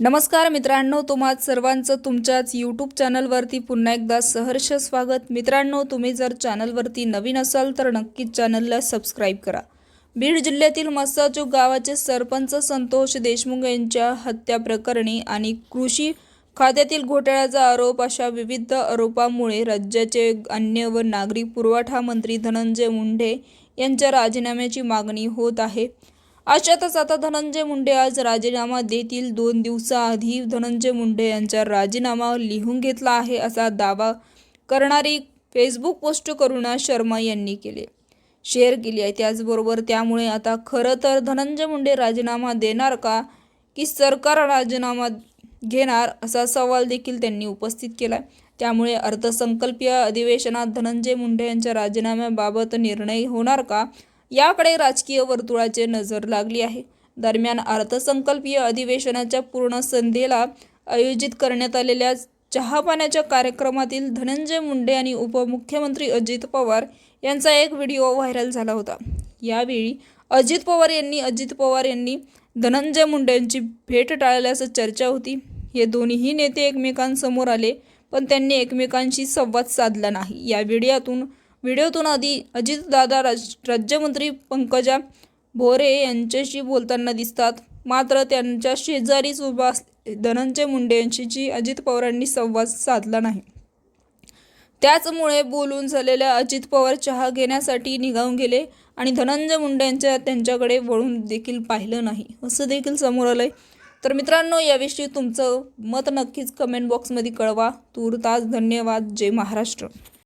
नमस्कार मित्रांनो तुम्हा सर्वांचं तुमच्याच यूट्यूब चॅनलवरती पुन्हा एकदा सहर्ष स्वागत. मित्रांनो तुम्ही जर चॅनलवरती नवीन असाल तर नक्कीच चॅनलला सबस्क्राईब करा. बीड जिल्ह्यातील मस्साचूक गावाचे सरपंच संतोष देशमुख यांच्या हत्या प्रकरणी आणि कृषी खात्यातील घोटाळ्याचा आरोप अशा विविध आरोपामुळे राज्याचे अन्न व नागरी पुरवठा मंत्री धनंजय मुंडे यांच्या राजीनाम्याची मागणी होत आहे. अशातच आता धनंजय मुंडे आज राजीनामा देतील. दोन दिवसाआधी धनंजय मुंडे यांचा राजीनामा लिहून घेतला आहे असा दावा करणारी फेसबुक पोस्ट करुणा शर्मा यांनी केले. शेअर केली आहे त्याचबरोबर त्यामुळे आता खरं तर धनंजय मुंडे राजीनामा देणार का? की सरकार राजीनामा घेणार असा सवाल देखील त्यांनी उपस्थित केला त्यामुळे अर्थसंकल्पीय अधिवेशनात धनंजय मुंडे यांच्या राजीनाम्याबाबत निर्णय होणार का? याकडे राजकीय वर्तुळाचे नजर लागली आहे. दरम्यान अर्थसंकल्पीय अधिवेशनाच्या पूर्ण संध्येला आयोजित करण्यात आलेल्या चहापाण्याच्या कार्यक्रमातील धनंजय मुंडे आणि उपमुख्यमंत्री अजित पवार यांचा एक व्हिडिओ व्हायरल झाला होता. यावेळी अजित पवार यांनी अजित पवार यांनी धनंजय मुंडे यांची भेट टाळल्याचं चर्चा होती. हे दोन्ही नेते एकमेकांसमोर आले पण त्यांनी एकमेकांशी संवाद साधला नाही. या व्हिडिओतून व्हिडिओतून आधी अजितदादा राज राज्यमंत्री पंकजा भोरे यांच्याशी बोलताना दिसतात. मात्र त्यांच्या शेजारीच उभा धनंजय मुंडे यांच्याशी अजित पवारांनी संवाद साधला नाही. त्याचमुळे बोलून झालेल्या अजित पवार चहा घेण्यासाठी निघाऊन गेले आणि धनंजय मुंडे यांच्या त्यांच्याकडे वळून देखील पाहिलं नाही. असं देखील समोर आलंय. तर मित्रांनो याविषयी तुमचं मत नक्कीच कमेंट बॉक्समध्ये कळवा. तूर्तास धन्यवाद. जय महाराष्ट्र.